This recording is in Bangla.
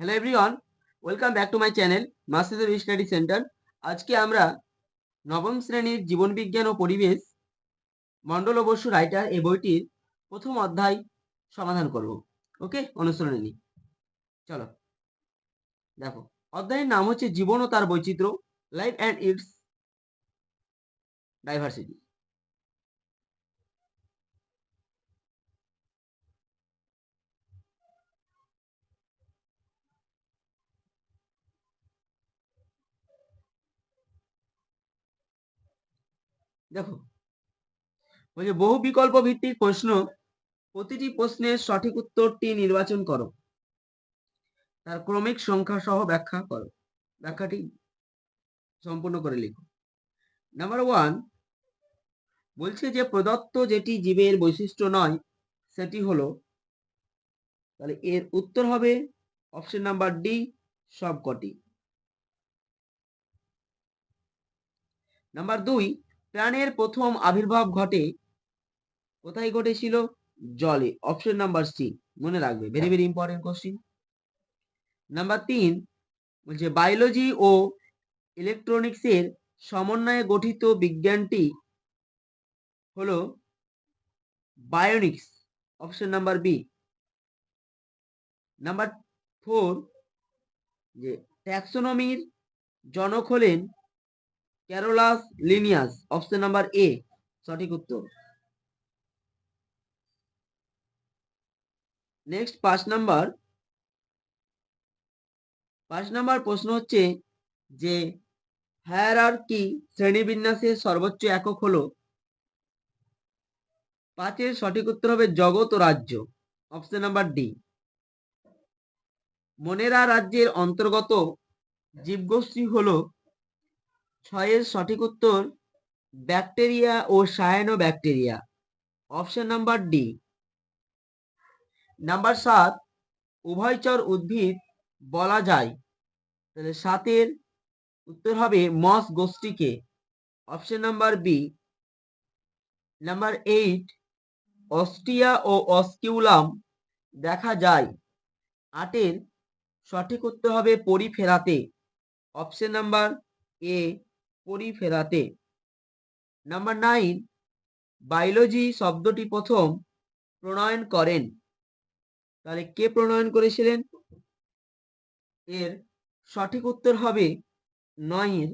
Hello everyone welcome back to my channel master study centre আজকে আমরা নবম শ্রেণির জীবনবিজ্ঞান ও পরিবেশ, মণ্ডল বসু রাইটার এই বইটির প্রথম অধ্যায় সমাধান করব। ওকে? অনুসরণে নিই। চলো। দেখো, অধ্যায়ের নাম হচ্ছে জীবন ও তার বৈচিত্র্য লাইফ অ্যান্ড ইটস ডাইভার্সিটি দেখো, বলছে বহু বিকল্প ভিত্তিক প্রশ্ন, প্রতিটি প্রশ্নের সঠিক উত্তরটি নির্বাচন করো। তার ক্রমিক সংখ্যা সহ ব্যাখ্যা করো। ব্যাখ্যাটি সম্পূর্ণ করে লিখো। নাম্বার ওয়ান বলছে যে প্রদত্ত যেটি জীবের বৈশিষ্ট্য নয়, সেটি হলো, তাহলে এর উত্তর হবে অপশন নাম্বার ডি সবকটি। নাম্বার দুই প্রাণের প্রথম আবির্ভাব ঘটে কোথায় ঘটেছিল? জলে। অপশন নাম্বার সি মনে রাখবে। Very very important question number তিন বলছে বায়োলজি ও ইলেকট্রনিক্সের সমন্বয়ে গঠিত বিজ্ঞানটি হলো bionics option number B number four যে ট্যাক্সোনমির জনক হলেন Carolus Linnaeus option number A সঠিক উত্তর। নেক্সট পাঁচ নাম্বার পাঁচ নাম্বার প্রশ্ন হচ্ছে যে হায়ার কি শ্রেণীবিন্যাসের সর্বোচ্চ একক হলো পাঁচের সঠিক উত্তর হবে জগৎ ও রাজ্য অপশন নাম্বার ডি মনেরা রাজ্যের অন্তর্গত জীবগোষ্ঠী হলো ছয়ের সঠিক উত্তর ব্যাকটেরিয়া ও cyanobacteria option number D number সাত উভয়চর উদ্ভিদ বলা যায়। তাহলে সাতের উত্তর হবে মস গোষ্ঠীকে। Option number B number eight ostia ও অস্কিউলাম দেখা যায়। আটের সঠিক উত্তর হবে পরিফেরাতে। অপশন নাম্বার এ পরিফেরাতে নাম্বার নাইন বায়োলজি শব্দটি প্রথম প্রণয়ন করেন। তাহলে কে প্রণয়ন করেছিলেন? এর সঠিক উত্তর হবে নয়ের